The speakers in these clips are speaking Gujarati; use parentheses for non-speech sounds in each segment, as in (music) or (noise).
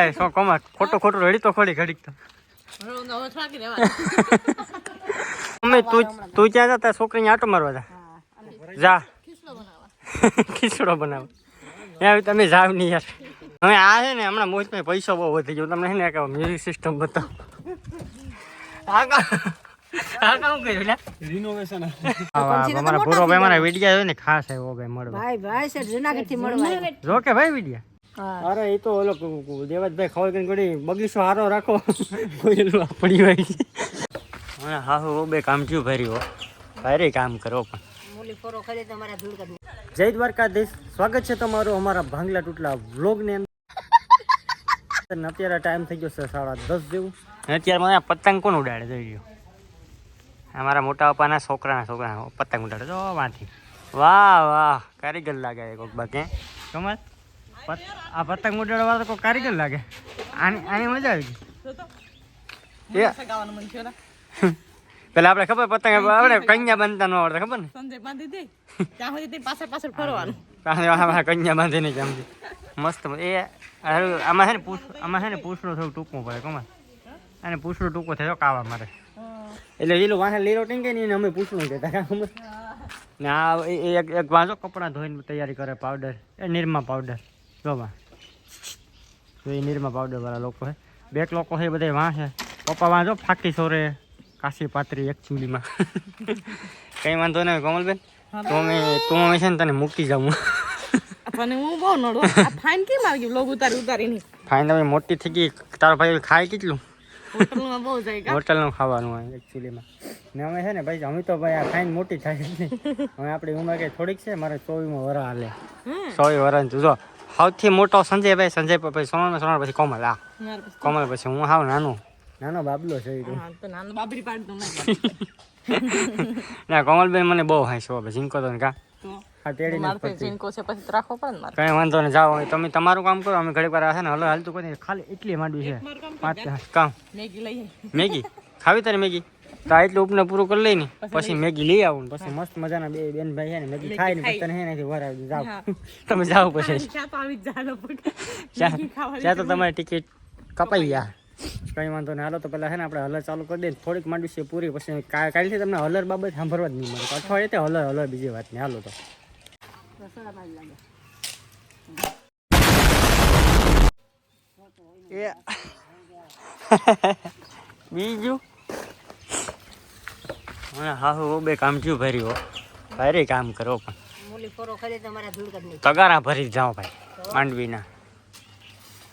એ શું કમા ખોટો ખોટો રડી તો ખોડી ઘડીક તો. (laughs) મમ્મી તું તું ક્યાં જતા? છોકરીને આટો મારવા જા. જા. ખીચડો બનાવો. (laughs) યાર તમે જાવ નહીં યાર. હવે આ છે ને હમણાં મોજમાં પૈસો બહુ વધી ગયો. તમને છે ને મ્યુઝિક સિસ્ટમ બતાવો. અમારા પૂરો ભાઈ મારા વિડીયા ને ખાસ આવ્યો ભાઈ મળવા ભાઈ ભાઈ જુનાગઢથી મળવા જો કે ભાઈ વિડીયા. અરે એ તો ઓલો દેવજભાઈ ખબર કરીને ઘડી બગીચો હારો રાખો. કોઈ એલું પડી ભાઈ હા હા હો બે કામ થયું ભારી હો. ભારે કામ કરો પણ. જય દ્વારકાધીશ. સ્વાગત છે તમારું અમારા ભાંગલા તૂટલા વ્લોગની અંદર. અત્યારે ટાઈમ થઈ ગયો છે સાડા દસ જેવું. અત્યારે મને પતંગ કોણ ઉડાડે જોઈ ગયો અમારા મોટા પપ્પાના છોકરાના છોકરા પતંગ ઉડાડે જો વાંથી. વાહ વાહ કારીગર લાગે કોક બાકી કમલ? પત- આ પતંગ ઉડાડવા તો કોઈ કારીગર લાગે. આની આની મજા આવી ગઈ. એ સગાવાનું મન થયો ને. પેલા આપણે ખબર પતંગ આપણે કન્યા બાંધતા ન આવડતા ખબર ને? સંજય બાંધી દે. ત્યાં સુધી પાછળ પાછળ ફરવાનું. કન્યા બાંધીને કેમ છે મસ્ત એ આમાં છે ને પૂછ આમાં છે ને પૂછડું થોડું ટૂંકું પડે કમા અને પૂછડું ટૂંકું થયો કાવા મારે. એટલે લીલું વાંસે લીલો ટીંગે નહીં ને અમે પૂછડું કહેતા ને? આ એક એક વાંચો કપડાં ધોઈને તૈયારી કરે પાવડર. એ નિરમા પાવડર. જોવા. તો એ નિરમા પાવડર વાળા લોકો છે. બેક લોકો છે બધા વાં છે. પપ્પા વાંચો ફાકી સોરે. કાશી પાત્રી એક ચૂલીમાં કંઈ વાંધો નહીં કોમલબેન? તો અમે તું અમે છે ને તને મૂકી જાઉં. (laughs) આપણને હું બહુ નડો. ફાઇન કેમ આવી ગયું? લોગ ઉતારી ઉતારી ફાઇન તમે મોટી થઈ ગઈ. તારો ભાઈ ખાય કેટલું? હોટલનું ખાવાનું હોય એકચ્યુઅલીમાં ને અમે છે ને ભાઈ અમે તો ભાઈ આ ફાઇન મોટી થાય (laughs) હવે આપણી ઉંમર કઈ થોડીક છે? મારે ચોવીસમાં વરા હાલે. ચોવી વરાનું તું જો. સૌથી મોટો સંજયભાઈ સંજય પછી સોનલ સોનલ પછી કોમલ આ. કોમલ. પછી હું હાવ નાનો. નાનો બાબલો છે તો. નાનો બાબરી પાડી (laughs) ના કોમલબેન મને બહુ હાંસો હવે જીંકો તો ને કા. આ તેડીને જ મારે તો પડતી. જીનકો છે પછી તો રાખવો મારે કંઈ વાંધો જાઓ હવે તમે તમારું કામ કરો અમે ઘડીક વાર છે ને હલો હાલતું કોઈ. ખાલી એટલી માંડવી છે. કામ પાંચ કામ. Maggi Maggi? ખાવી તારી મેગી? તો આ એટલું ઉપને પૂરું કરી લઈ ને પછી મેગી લઈ આવું ને પછી મસ્ત મજાના બે બેન ભાઈ છે ને મેગી ખાઈ. ને તને હે નથી વરાવી જાવ (laughs) તમે જાઓ પછી. ત્યાં તો તમારી ટિકિટ કપાઈ ગયા. કંઈ વાંધો નહીં. હાલો તો પેલા છે ને આપણે હલર ચાલુ કરી દઈએ થોડીક માંડવી છે પૂરી પછી કા- કાલથી તમને હલર બાબત સાંભળવા જ નહીં મળે. અઠવાડિયે તે હલર હલર બીજી વાત નહીં. હાલો તો. (laughs) બીજું? હા હા બે કામ થયું ભરી હો. ભારે કામ કરો પણ. તગારા ભરી જાઓ ભાઈ માંડવીના.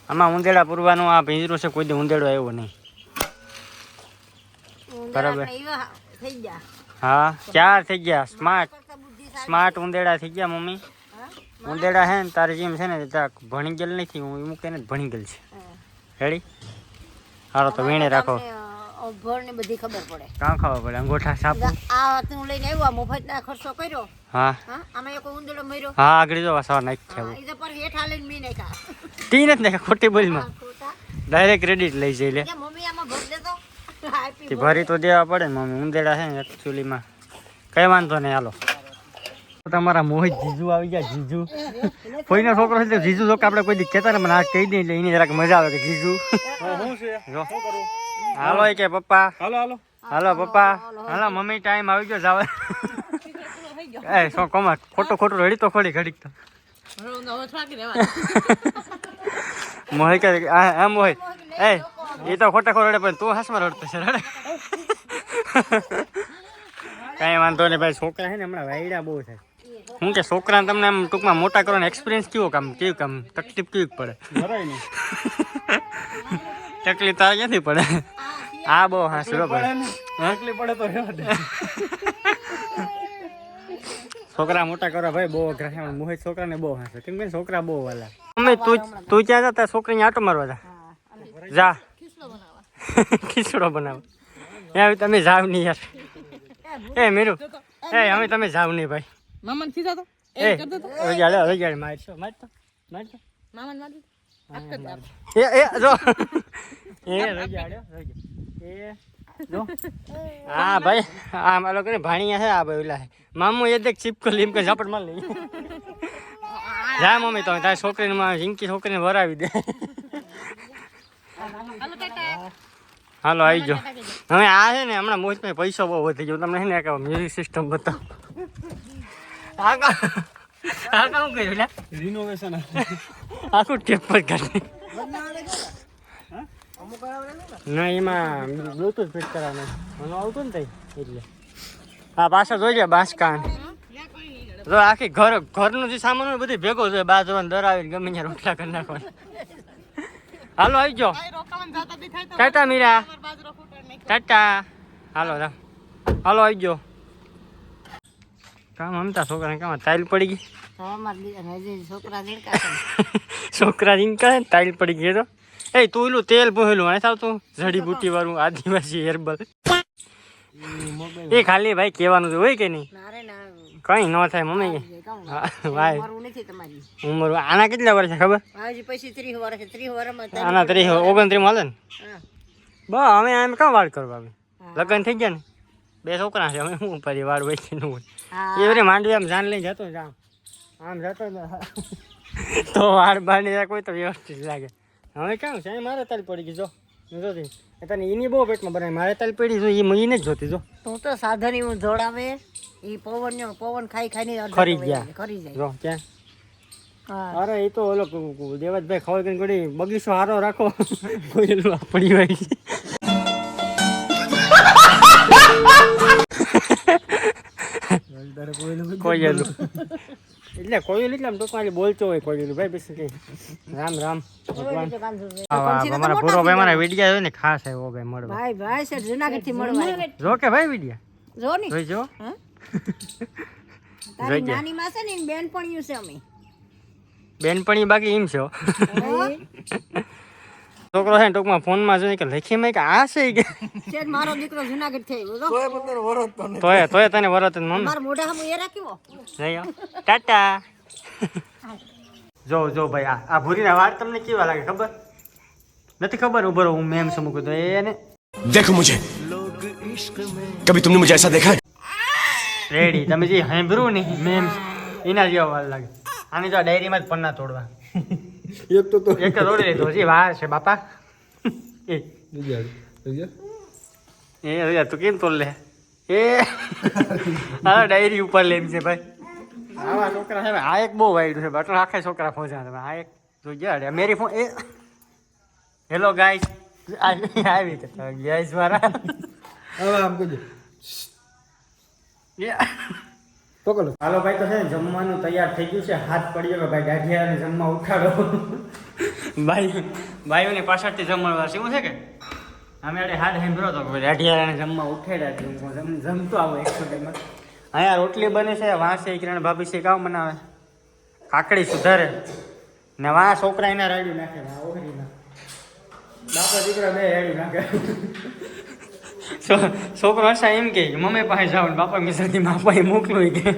આમાં ઉંદેડા પૂરવાનું આ પિંજરું છે કોઈ ઉંદેડો આવ્યો નહીં. બરાબર. હા ચાર થઈ ગયા સ્માર્ટ સ્માર્ટ ઉંદેડા થઈ ગયા મમ્મી. ઉંદેડા હે ને તારી જેમ છે ને ભણી ગયેલ નથી હું એમ ભણી ગયેલ છે. રેડી હાલો તો વીણે રાખો. ભર ને બધી ખબર પડે. કાં ખાવા પડે? અંગોઠા સાપુ? આ તું લઈને આવ્યો મફત ના ખર્ચો કર્યો. હા. હા આમાં એક ઉંદડો મર્યો. હા આગળ જો વાસવા નાખ છે ઈ તો પર હેઠા લઈને મી નાખા તી નથી નાખા ખોટી બોલમાં ડાયરેક્ટ ક્રેડિટ લઈ જઈ લે. મમ્મી આમાં ભર દેતો તે. ભરી તો દેવા પડે ને મમ્મી. ઉંદેડા છે ને એકચ્યુઅલીમાં કઈ વાંધો નહીં હાલો. તમારા મોહિત જીજુ આવી ગયા જીજુ. કોઈનો છોકરો છે તો જીજુ જો કે આપણે કોઈ દી કહેતા ને મને આ કહી દે એટલે એની જરાક મજા આવે કે જીજુ. શું છે? જો. હાલો એ કે પપ્પા. હાલો હાલો. હાલો પપ્પા. હાલો મમ્મી ટાઈમ આવી ગયો જાવે. (laughs) એ શું કમા ખોટું ખોટું રડી તો ખોડી ઘડીક તો. (laughs) મોહી કે આ મોહિત એ એ તો ખોટા ખોટ રડે પણ તું હાસમાં રડતો છે રડે. (laughs) કાંઈ વાંધો નહીં ભાઈ છોકરા છે ને હમણાં વાયડા બહુ થાય. હું કે છોકરાને તમને આમ ટૂંકમાં મોટા કરવાનો એક્સપિરિયન્સ કેવો કામ? કેવું કામ? તકલીફ કેવી પડે? તકલીફ તારે ક્યાંથી પડે? આ બહુ હાસરો ભાઈ. પડે તો રહેવા દે. છોકરા મોટા કરવા ભાઈ બહુ અઘરા મોહિત છોકરાને બહુ હાસે. કેમ કે છોકરા બહુ વાલા. અમે તું તું ક્યાં જતા છોકરીને આટો મારવા જા. જા. ખીચડો બનાવો. (laughs) એ હવે તમે જાવ નહીં યાર. એ મીરુ. એ હવે તમે જાવ નહીં ભાઈ. મામાને ખીચા તો? એ કર દે તો? રજાડે રજાડે મારશો મારતો મારતો મામાને મારી દીધું. એ એ જો. (laughs) એ રોજ આડ્યો એ જો (laughs) હા ભાઈ. આ મારો કરે ભાણિયા છે? આ ભાઈ ઓલા છે. મામુ એ દેખ ચીપકો લીમ કે ઝાપટ માર લઈ (laughs) જા મમ્મી તો તારી છોકરીને માં જિંકી છોકરીને વરાવી દે. હાલો આવી જાઓ હવે આ છે ને હમણાં મોજમાં પૈસો બહુ વધી ગયો. તમને છે ને કહો મ્યુઝિક સિસ્ટમ બતાવો. આ કામ કર્યું રિનોવેશન આખું ટેપ જ કરી ના? એમાં બ્લુટૂથ ફિટ કરવાનું. મને આવતું ને તઈ એટલે. હા પાછળ જોઈ બાસકાન જો આખી ઘર ઘરનું જે સામાન હોય બધું ભેગો છે. બાજુ દરાવીને ગમે ત્યાં રોટલા કરી નાખવાના. હાલો આવી ગયો. ટાટા મીરા. ટાટા. હાલો રામ. હાલો આવી ગયો. કામ અમતા છોકરાને કામ તાઇલ પડી ગઈ. છોકરા છોકરા ને તાઇલ પડી ગઈ તો. (laughs) એ તું એલું તેલ પોહેલું નહીં આવતું જડીબુટી વાળું આદિવાસી હેર્બલ એ ખાલી ભાઈ કહેવાનું તો હોય કે નહીં? કઈ ન થાય મમ્મી. હા, ભાઈ મારું ઉંમર આના કેટલા વર્ષ છે ખબર આના ત્રીસ ઓગણત્રીસ હાલે ને. બસ અમે આમ કામ વાળ કરવા લગ્ન થઈ ગયા ને? બે છોકરા છે અમે હું ફરી વાળ હોય? કે નું એ બધી માંડવી આમ જાન લઈને જતો આમ. આમ જતો તો વાળ બાંધી કોઈ તો વ્યવસ્થિત લાગે. હવે કામ છે મારે તાલ પડી ગઈ જો. જોતી. એ તને એની બહુ પેટમાં બનાવી મારે તાલ પડી જો એ એને જ જોતી જો. તું તો સાધન એવું જોડાવે. એ પવન ને પવન ખાઈ ખાઈને અડધો ખરી ગયા. જાય, ખરી જાય. જો ક્યાં? હા. અરે એ તો ઓલો કુ- ખબર કરીને ગોળી બગીચો હારો રાખો. કોઈ પડી હોય કોઈ એટલે કોઈ એટલે આમ ટૂંકમાં બોલતો હોય કોઈ એલું ભાઈ પછી રામ રામ ભગવાન. અમારા પૂરો ભાઈ મારા વિડીયા જોઈને ખાસ આવ્યો ભાઈ મળવા. ભાઈ ભાઈ છે જુનાગઢ. થી મળવા જો કે ભાઈ વિડિયા? જો ને. જોઈ જો. (laughs) તારી નાની માં છે ને એની છે અમે. બેનપણી બાકી એમ છો (laughs) છોકરો છે ટૂંકમાં ફોનમાં જોઈ કે લખી માં કે આ છે કે? શેઠ મારો દીકરો જુનાગઢ થઈ ગયો તોય તને વરત તો તોય તોય તને વરત ન માર મોઢા હમ એ રાખ્યો? જઈ ટાટા. જો જો ભાઈ આ આ ભૂરીના વાત તમને કેવા લાગે ખબર? નથી ખબર? ઉભરો હું મેમ સમુક તો. એને દેખો મુજે. લોગ ઇશ્ક મે કભી તુમને મુજે એસા દેખા રેડી. તમે જે હેંભરું ને મેમ એના જેવા વાલ લાગે. આને જો ડાયરીમાં જ પન્ના તોડવા. એક તો તો એક તોડી લીધો હજી વાર છે બાપા એ એ હવે તું કેમ તોડ લે એ હા ડાયરી ઉપર લેમ છે ભાઈ આવા છોકરા છે. આ એક બહુ વાઈડ છે બટન આખા છોકરા ફોજા તમે આ એક જો ગયા મેરી ફોન એ હેલો ગાઈસ આવી ગયા મારા હવે આમ કહેજો પકડો. હાલો ભાઈ, તો છે ને જમવાનું તૈયાર થઈ ગયું છે. હાથ પડ્યો કે ભાઈ ગાંઠિયાને જમવા ઉઠાડો. ભાઈ, ભાઈઓને પાછળથી જમવા છે એવું છે કે? અમે આડે હાથ હેંભરો કે ભાઈ ગાંઠિયાને જમવા ઉઠાડ્યા છે જમ- જમતો આવો એકસો ટાઈમમાં અહીંયા રોટલી બને છે, વાંસે, કિરણ ભાભી છે કામ બનાવે કાકડી સુધારે. ને વાં છોકરા એના રાડ્યું નાખે ઓહરીના બાપા, દીકરા બે રાડ્યું નાખે. છો- છોકરો હશે એમ કે મમ્મી પાસે જાવ ને બાપા મિશ્રાની બાપા એ મોકલું કે.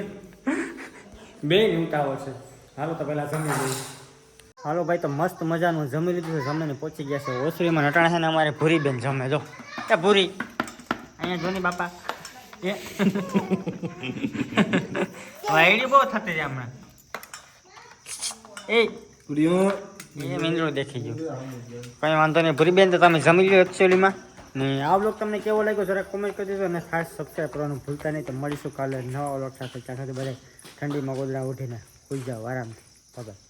બે ઉતાવો છે. હાલો તો પેલા જમી લઈએ. હાલો ભાઈ તો મસ્ત મજાનું જમી લીધું છે. જમીને પહોંચી ગયા છે. ઓસરીમાં નટાણા છે ને અમારે ભૂરી બેન જમે. જો. એ ભૂરી. અહીંયા જો ને બાપા. એ. વાયડી બહુ થતી છે હમણાં. એ. એ મિંદ્રો દેખી ગયો. કઈ વાંધો નહીં. ભૂરી બેન તો તમે જમી લ્યો એકચ્યુઅલીમાં ને આ બ્લોગ તમને કેવો લાગ્યો જરા કોમેન્ટ કરી દેજો અને ખાસ સબસ્ક્રાઈબ કરવાનું ભૂલતા નહીં, તો મળીશું કાલે નવા બ્લોગ સાથે. ત્યાં સાથે બધા ઠંડીમાં ગોદડા ઉઠીને સુઈ જાઓ આરામથી. બાય